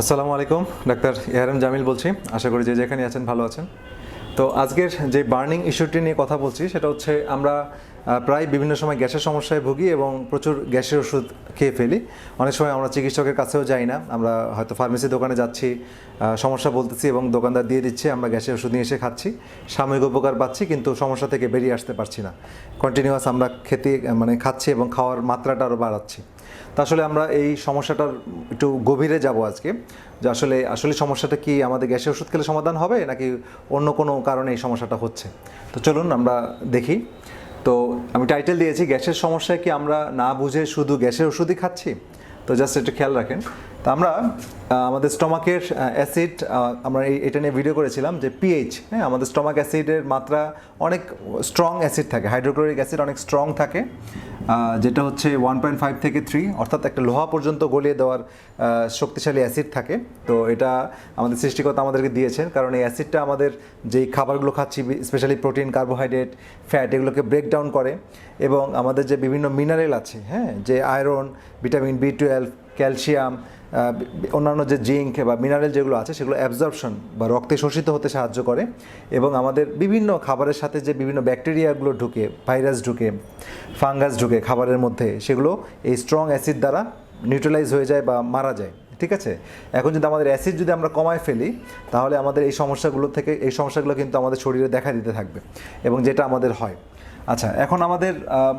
আসসালামু আলাইকুম, doctor ARM Jamil বলছি। আশা করি যে যেখানে আছেন ভালো আছেন। তো আজকের যে বার্নিং ইস্যুটি নিয়ে কথা বলছি, সেটা হচ্ছে আমরা প্রায় বিভিন্ন সময় গ্যাসের সমস্যায় ভুগি এবং প্রচুর গ্যাসের ওষুধ খেয়ে ফেলি। অনেক সময় আমরা চিকিৎসকের কাছেও যাই না, আমরা হয়তো ফার্মেসি দোকানে যাচ্ছি সমস্যা বলতেছি এবং দোকানদার দিয়ে দিচ্ছে, আমরা গ্যাসের ওষুধ নিয়ে এসে খাচ্ছি, সাময়িক উপকার পাচ্ছি, কিন্তু সমস্যা থেকে বেরিয়ে আসতে পারছি না। কন্টিনিউয়াস আমরা খেতে মানে খাচ্ছি এবং খাওয়ার মাত্রাটা আরও বাড়াচ্ছি। তা আসলে আমরা এই সমস্যাটার একটু গভীরে যাব আজকে। যে আসলে আসলে সমস্যাটা কি আমাদের গ্যাসের ওষুধ খেলে সমাধান হবে, নাকি অন্য কোনো কারণে এই সমস্যাটা হচ্ছে? তো চলুন আমরা দেখি। তো আমি টাইটেল দিয়েছি, গ্যাসের সমস্যায় কি আমরা না বুঝে শুধু গ্যাসের ওষুধই খাচ্ছি? তো জাস্ট একটু খেয়াল রাখেন। তো আমরা আমাদের স্টমাকের অ্যাসিড আমরা এটা নিয়ে ভিডিও করেছিলাম যে পিএইচ হ্যাঁ আমাদের স্টমাক অ্যাসিডের মাত্রা অনেক স্ট্রং অ্যাসিড থাকে হাইড্রোক্লোরিক অ্যাসিড অনেক স্ট্রং থাকে। যেটা হচ্ছে ওয়ান পয়েন্ট ফাইভ থেকে থ্রি অর্থাৎ একটা লোহা পর্যন্ত গলিয়ে দেওয়ার শক্তিশালী অ্যাসিড থাকে। তো এটা আমাদের সৃষ্টিকর্তা আমাদেরকে দিয়েছেন, কারণ এই অ্যাসিডটা আমাদের যেই খাবারগুলো খাচ্ছি স্পেশালি প্রোটিন কার্বোহাইড্রেট ফ্যাট এগুলোকে ব্রেকডাউন করে। এবং আমাদের যে বিভিন্ন মিনারেল আছে হ্যাঁ যে iron vitamin B twelve calcium অন্যান্য যে জিঙ্ক বা মিনারেল যেগুলো আছে, সেগুলো অ্যাবজর্পশন বা রক্তে শোষিত হতে সাহায্য করে এবং আমাদের বিভিন্ন খাবারের সাথে যে বিভিন্ন ব্যাকটেরিয়াগুলো ঢুকে ভাইরাস ঢুকে ফাঙ্গাস ঢুকে খাবারের মধ্যে, সেগুলো এই স্ট্রং অ্যাসিড দ্বারা নিউট্রালাইজ হয়ে যায় বা মারা যায়, ঠিক আছে? এখন যদি আমাদের অ্যাসিড যদি আমরা কমায় ফেলি, তাহলে আমাদের এই সমস্যাগুলো থেকে, এই সমস্যাগুলো কিন্তু আমাদের শরীরে দেখা দিতে থাকবে এবং যেটা আমাদের হয়। আচ্ছা এখন আমাদের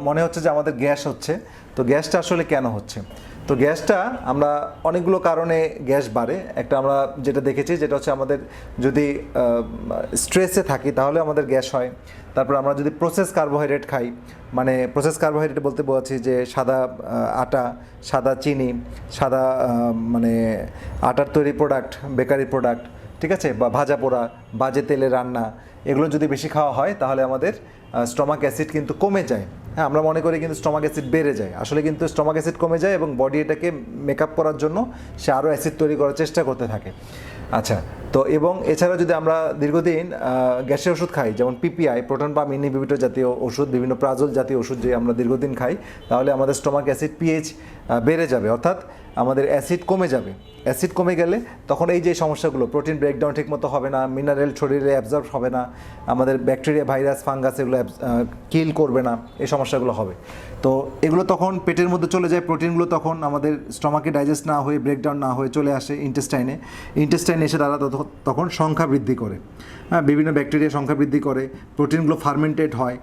মনে হচ্ছে যে আমাদের গ্যাস হচ্ছে, তো গ্যাসটা আসলে কেন হচ্ছে? তো গ্যাসটা আমরা অনেকগুলো কারণে গ্যাস বাড়ে। একটা আমরা যেটা দেখেছি যেটা হচ্ছে আমাদের যদি স্ট্রেসে থাকি তাহলে আমাদের গ্যাস হয়। তারপর আমরা যদি প্রসেস কার্বোহাইড্রেট খাই মানে প্রসেস কার্বোহাইড্রেট বলতে বোঝাচ্ছি যে সাদা আটা, সাদা চিনি, সাদা মানে আটার তৈরি প্রোডাক্ট বেকারি প্রোডাক্ট ঠিক আছে? বা ভাজা পোড়া, বাজে তেলে রান্না এগুলো যদি বেশি খাওয়া হয়, তাহলে আমাদের স্টমাক অ্যাসিড কিন্তু কমে যায়। হ্যাঁ আমরা মনে করি কিন্তু স্টমাক অ্যাসিড বেড়ে যায়। আসলে কিন্তু স্টমাক অ্যাসিড কমে যায় এবং বডি এটাকে মেকআপ করার জন্য সে আরও অ্যাসিড তৈরি করার চেষ্টা করতে থাকে। আচ্ছা তো এবং এছাড়া যদি আমরা দীর্ঘদিন গ্যাসের ওষুধ খাই, যেমন পিপিআই, প্রোটন পাম ইনহিবিটর জাতীয় ওষুধ, বিভিন্ন প্রাজল জাতীয় ওষুধ যে আমরা দীর্ঘদিন খাই, তাহলে আমাদের স্টমাক অ্যাসিড পিএইচ বেড়ে যাবে। অর্থাৎ আমাদের অ্যাসিড কমে যাবে। অ্যাসিড কমে গেলে তখন এই যে সমস্যাগুলো, প্রোটিন ব্রেকডাউন ঠিকমতো হবে না মিনারেল শরীরে অ্যাবজর্ব হবে না, আমাদের ব্যাকটেরিয়া ভাইরাস ফাঙ্গাস এগুলো কিল করবে না, এই সমস্যাগুলো হবে। তো এগুলো তখন পেটের মধ্যে চলে যায়, প্রোটিনগুলো তখন আমাদের স্টমাকে ডাইজেস্ট না হয়ে ব্রেকডাউন না হয়ে চলে আসে ইন্টেস্টাইনে ইন্টেস্টাইনে এসে তারা তত- তখন সংখ্যা বৃদ্ধি করে। বিভিন্ন ব্যাকটেরিয়া সংখ্যা বৃদ্ধি করে, প্রোটিনগুলো ফার্মেন্টেড হয়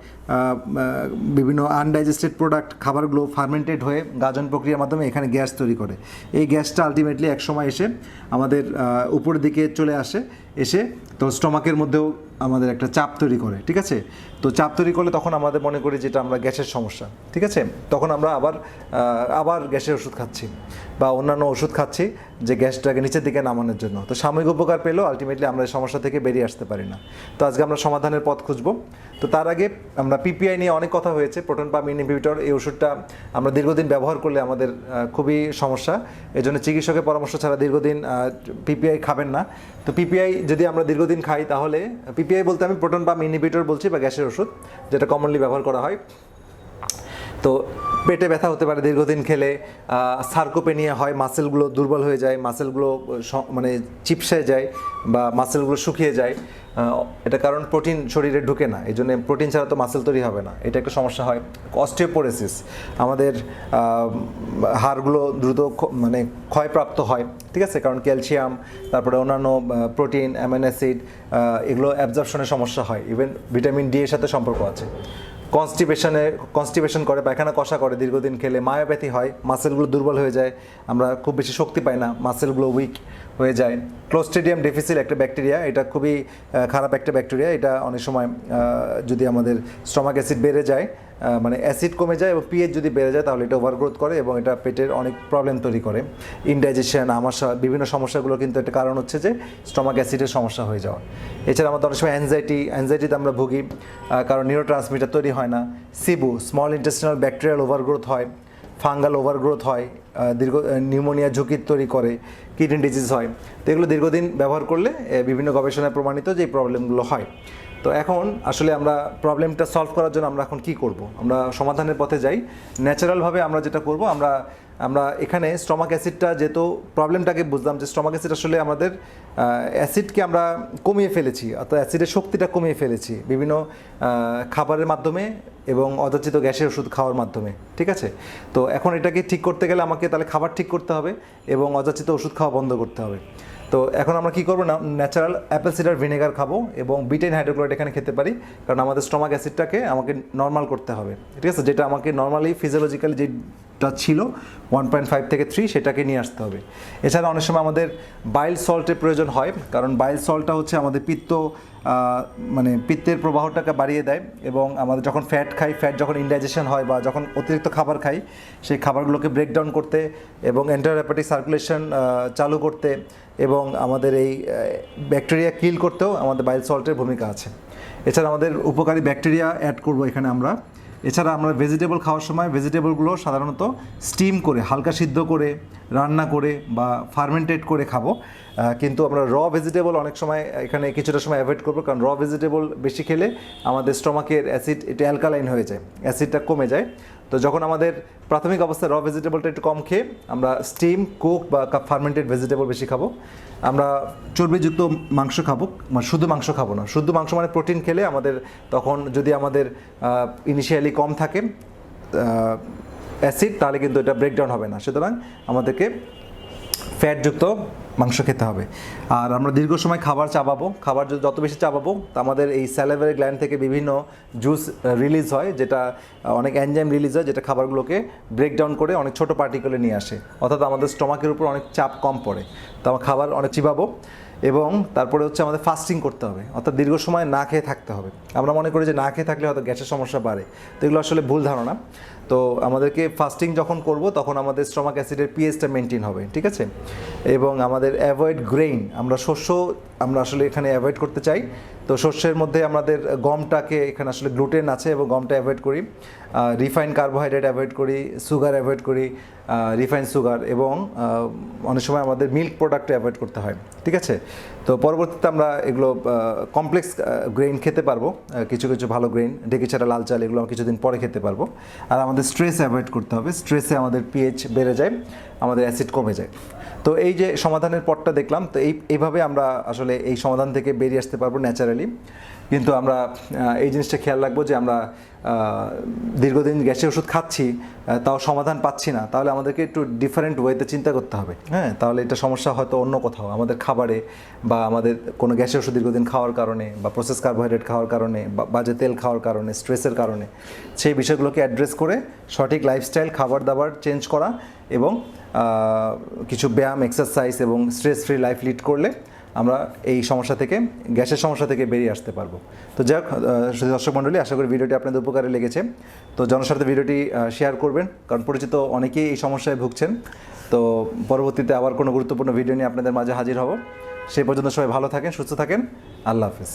বিভিন্ন আনডাইজেস্টেড প্রোডাক্ট খাবারগুলো ফার্মেন্টেড হয়ে গাজন প্রক্রিয়ার মাধ্যমে এখানে গ্যাস তৈরি করে। এই গ্যাসটা আলটিমেটলি একসময় এসে আমাদের উপরের দিকে চলে আসে, এসে তো স্টমাকের মধ্যেও আমাদের একটা চাপ তৈরি করে, ঠিক আছে? তো চাপ তৈরি করলে তখন আমাদের মনে করি যেটা আমরা গ্যাসের সমস্যা, ঠিক আছে? তখন আমরা আবার আবার গ্যাসের ওষুধ খাচ্ছি বা অন্যান্য ওষুধ খাচ্ছি যে গ্যাসটাকে নিচের দিকে নামানোর জন্য। তো সাময়িক উপকার পেলেও আলটিমেটলি আমরা এই সমস্যা থেকে বেরিয়ে আসতে পারি। না। তো আজকে আমরা সমাধানের পথ খুঁজবো। তো তার আগে আমরা পিপিআই নিয়ে অনেক কথা হয়েছে, প্রোটন পাম্প ইনহিবিটর, এই ওষুধটা আমরা দীর্ঘদিন ব্যবহার করলে আমাদের খুবই সমস্যা। এই জন্য চিকিৎসকের পরামর্শ ছাড়া দীর্ঘদিন পিপিআই খাবেন না। তো পিপিআই যদি আমরা দীর্ঘদিন খাই তাহলে পিপিআই বলতে আমি প্রোটন পাম্প ইনহিবিটর বলছি বা গ্যাসের ওষুধ, যেটা কমনলি ব্যবহার করা হয়। তো পেটে ব্যথা হতে পারে দীর্ঘদিন খেলে সার্কোপেনিয়া হয় মাসেলগুলো দুর্বল হয়ে যায় মাসেলগুলো মানে চিপসে যায় বা মাসেলগুলো শুকিয়ে যায়। এটা কারণ প্রোটিন শরীরে ঢুকে না, এই জন্য প্রোটিন ছাড়া তো মাসেল তৈরি হবে না। এটা একটা সমস্যা হয় অস্টিওপোরেসিস আমাদের হাড়গুলো দ্রুত মানে ক্ষয়প্রাপ্ত হয়, ঠিক আছে? কারণ ক্যালসিয়াম, তারপরে অন্যান্য প্রোটিন অ্যামিনো অ্যাসিড এগুলো অ্যাবজর্পশনের সমস্যা হয়। ইভেন ভিটামিন ডি এর সাথে সম্পর্ক আছে। কনস্টিপেশনে কনস্টিপেশন করে, পায়খানা কষা করে, দীর্ঘদিন খেলে মায়োপ্যাথি হয় মাসেলগুলো দুর্বল হয়ে যায়, আমরা খুব বেশি শক্তি পাই না মাসেলগুলো উইক হয়ে যায়। ক্লোস্টেডিয়াম ডেফিসিল একটা ব্যাকটেরিয়া এটা খুবই খারাপ একটা ব্যাকটেরিয়া এটা অনেক সময় যদি আমাদের স্টমাক অ্যাসিড বেড়ে যায় মানে অ্যাসিড কমে যায় এবং পিএইচ যদি বেড়ে যায়, তাহলে এটা ওভারগ্রোথ করে এবং এটা পেটের অনেক প্রবলেম তৈরি করে। ইনডাইজেশন আমাশা বিভিন্ন সমস্যাগুলো কিন্তু একটা কারণ হচ্ছে যে স্টমাক অ্যাসিডের সমস্যা হয়ে যাওয়া। এছাড়া আমাদের অনেক সময় অ্যাংজাইটি অ্যাংজাইটিতে আমরা ভুগি কারণ নিউরো ট্রান্সমিটার তৈরি হয় না। SIBO small intestinal bacterial overgrowth হয় ফাঙ্গাল ওভারগ্রোথ হয় দীর্ঘ নিউমোনিয়া ঝুঁকি তৈরি করে কিডনি ডিজিজ হয়। তো এগুলো দীর্ঘদিন ব্যবহার করলে বিভিন্ন গবেষণায় প্রমাণিত যে এই প্রবলেমগুলো হয়। তো এখন আসলে আমরা প্রবলেমটা সলভ করার জন্য আমরা এখন কি করব? আমরা সমাধানের পথে যাই। ন্যাচারালভাবে আমরা যেটা করব, আমরা আমরা এখানে স্টমাক অ্যাসিডটা যেহেতু প্রবলেমটাকে বুঝলাম যে স্টমাক অ্যাসিড আসলে আমাদের অ্যাসিডকে আমরা কমিয়ে ফেলেছি, অর্থাৎ অ্যাসিডের শক্তিটা কমিয়ে ফেলেছি বিভিন্ন খাবারের মাধ্যমে এবং অযাচিত গ্যাসের ওষুধ খাওয়ার মাধ্যমে, ঠিক আছে? তো এখন এটাকে ঠিক করতে গেলে আমাকে তাহলে খাবার ঠিক করতে হবে এবং অযাচিত ওষুধ খাওয়া বন্ধ করতে হবে। তো এখন আমরা কি করব না ন্যাচারাল অ্যাপেল সিডার ভিনেগার খাব এবং বিটেন হাইড্রোক্লোরাইড এখানে খেতে পারি, কারণ আমাদের স্টমাক অ্যাসিডটাকে আমাকে নর্মাল করতে হবে, ঠিক আছে? যেটা আমাকে নর্মালি ফিজিওলজিক্যালি যেটা ছিল ওয়ান পয়েন্ট ফাইভ থেকে থ্রি সেটাকে নিয়ে আসতে হবে। এছাড়া অনেক সময় আমাদের বাইল সল্টের প্রয়োজন হয়, কারণ বাইল সল্টটা হচ্ছে আমাদের পিত্ত মানে পিত্তের প্রবাহটাকে বাড়িয়ে দেয় এবং আমাদের যখন ফ্যাট খাই ফ্যাট যখন ইনডাইজেশন হয় বা যখন অতিরিক্ত খাবার খাই, সেই খাবারগুলোকে ব্রেকডাউন করতে এবং এন্টারোপ্যাটিক সার্কুলেশন চালু করতে এবং আমাদের এই ব্যাকটেরিয়া কিল করতেও আমাদের বাইল সল্টের ভূমিকা আছে। এছাড়া আমাদের উপকারী ব্যাকটেরিয়া অ্যাড করব এখানে আমরা। এছাড়া আমরা ভেজিটেবল খাওয়ার সময় ভেজিটেবলগুলো সাধারণত স্টিম করে, হালকা সিদ্ধ করে রান্না করে বা ফার্মেন্টেড করে খাব। কিন্তু আমরা র ভেজিটেবল অনেক সময় এখানে কিছুটা সময় অ্যাভয়েড করব, কারণ র ভেজিটেবল বেশি খেলে আমাদের স্টমাকের অ্যাসিড এটা অ্যালকালাইন হয়ে যায় অ্যাসিডটা কমে যায়। তো যখন আমাদের প্রাথমিক অবস্থায় র ভেজিটেবলটা একটু কম খেয়ে আমরা স্টিম কুক বা ফার্মেন্টেড ভেজিটেবল বেশি খাব। আমরা চর্বিযুক্ত মাংস খাব মানে শুধু মাংস খাব না। শুধু মাংস মানে প্রোটিন খেলে আমাদের তখন যদি আমাদের ইনিশিয়ালি কম থাকে অ্যাসিড, তাহলে কিন্তু এটা ব্রেকডাউন হবে না। সুতরাং আমাদেরকে ফ্যাটযুক্ত মাংস খেতে হবে। আর আমরা দীর্ঘ সময় খাবার চাবাবো খাবার যত বেশি চাবাবো তা আমাদের এই স্যালাভারি গ্ল্যান্ড থেকে বিভিন্ন জুস রিলিজ হয়, যেটা অনেক এনজাইম রিলিজ হয়, যেটা খাবারগুলোকে ব্রেকডাউন করে অনেক ছোট পার্টিকেলে নিয়ে আসে। অর্থাৎ আমাদের স্টমাকের উপর অনেক চাপ কম পড়ে। তো আমার খাবার অনেক চিবাবো এবং তারপরে হচ্ছে আমাদের ফাস্টিং করতে হবে। অর্থাৎ দীর্ঘ সময় না খেয়ে থাকতে হবে। আমরা মনে করি যে না খেয়ে থাকলে হয়তো গ্যাসের সমস্যা বাড়ে। তো এগুলো আসলে ভুল ধারণা। তো আমাদেরকে ফাস্টিং যখন করব, তখন আমাদের স্টমাক অ্যাসিডের পিএইচটা মেনটেন হবে, ঠিক আছে? এবং আমাদের অ্যাভয়েড গ্রেইন আমরা শস্য, আমরা আসলে এখানে অ্যাভয়েড করতে চাই। তো শস্যের মধ্যে আমাদের গমটাকে এখানে আসলে গ্লুটেন আছে এবং গমটা অ্যাভয়েড করি। রিফাইন কার্বোহাইড্রেট অ্যাভয়েড করি সুগার অ্যাভয়েড করি রিফাইন সুগার এবং অনেক সময় আমাদের মিল্ক প্রোডাক্ট অ্যাভয়েড করতে হয়, ঠিক আছে? তো পরবর্তীতে আমরা এগুলো কমপ্লেক্স গ্রেইন খেতে পারব। কিছু কিছু ভালো গ্রেইন ডেকে ছাড়া লাল চাল, এগুলো কিছুদিন পরে খেতে পারব। আর আমাদের স্ট্রেস অ্যাভয়েড করতে হবে। স্ট্রেসে আমাদের পিএইচ বেড়ে যায়। আমাদের অ্যাসিড কমে যায়। তো এই যে সমাধানের পথটা দেখলাম, তো এই, এইভাবে আমরা আসলে এই সমাধান থেকে বেরিয়ে আসতে পারব ন্যাচারালি। কিন্তু আমরা এই জিনিসটা খেয়াল রাখব যে আমরা দীর্ঘদিন গ্যাসের ওষুধ খাচ্ছি তাও সমাধান পাচ্ছি না। তাহলে আমাদেরকে একটু ডিফারেন্ট ওয়েতে চিন্তা করতে হবে। হ্যাঁ তাহলে এটা সমস্যা হয়তো অন্য কোথাও। আমাদের খাবারে বা আমাদের কোনো গ্যাসের ওষুধ দীর্ঘদিন খাওয়ার কারণে বা প্রসেস কার্বোহাইড্রেট খাওয়ার কারণে বা বাজে তেল খাওয়ার কারণে স্ট্রেসের কারণে, সেই বিষয়গুলোকে অ্যাড্রেস করে সঠিক লাইফস্টাইল খাবার দাবার চেঞ্জ করা এবং কিছু ব্যায়াম এক্সারসাইজ এবং স্ট্রেস ফ্রি লাইফ লিড করলে আমরা এই সমস্যা থেকে, গ্যাসের সমস্যা থেকে বেরিয়ে আসতে পারব। তো যাই হোক দর্শক মণ্ডলী, আশা করি ভিডিওটি আপনাদের উপকারে লেগেছে। তো জনস্বার্থে ভিডিওটি শেয়ার করবেন, কারণ পরিচিত অনেকেই এই সমস্যায় ভুগছেন। তো পরবর্তীতে আবার কোনো গুরুত্বপূর্ণ ভিডিও নিয়ে আপনাদের মাঝে হাজির হব। সেই পর্যন্ত সবাই ভালো থাকেন, সুস্থ থাকেন। আল্লাহ হাফিজ।